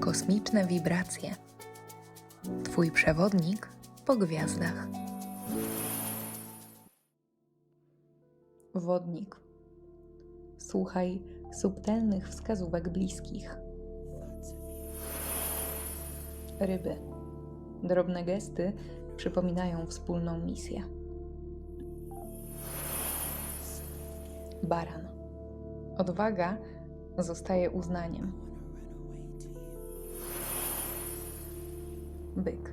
Kosmiczne wibracje. Twój przewodnik po gwiazdach. Wodnik. Słuchaj subtelnych wskazówek bliskich. Ryby. Drobne gesty przypominają wspólną misję. Baran. Odwaga zostaje uznaniem. Byk.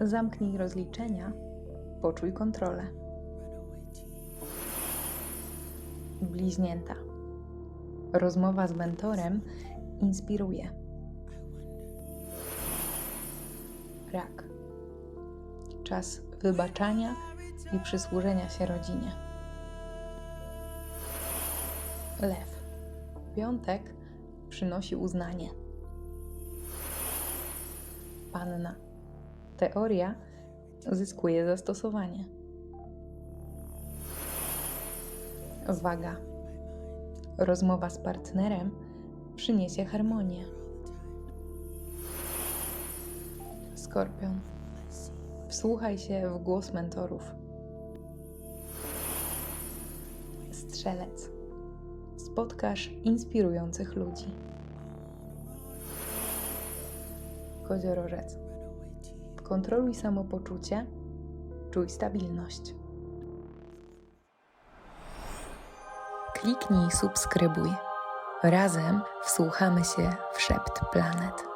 Zamknij rozliczenia, poczuj kontrolę. Bliźnięta. Rozmowa z mentorem inspiruje. Rak. Czas wybaczania i przysłużenia się rodzinie. Lew. Piątek przynosi uznanie. Panna. Teoria zyskuje zastosowanie. Waga. Rozmowa z partnerem przyniesie harmonię. Skorpion. Wsłuchaj się w głos mentorów. Strzelec. Spotkasz inspirujących ludzi. Koziorożec. Kontroluj samopoczucie, czuj stabilność. Kliknij subskrybuj. Razem wsłuchamy się w szept planet.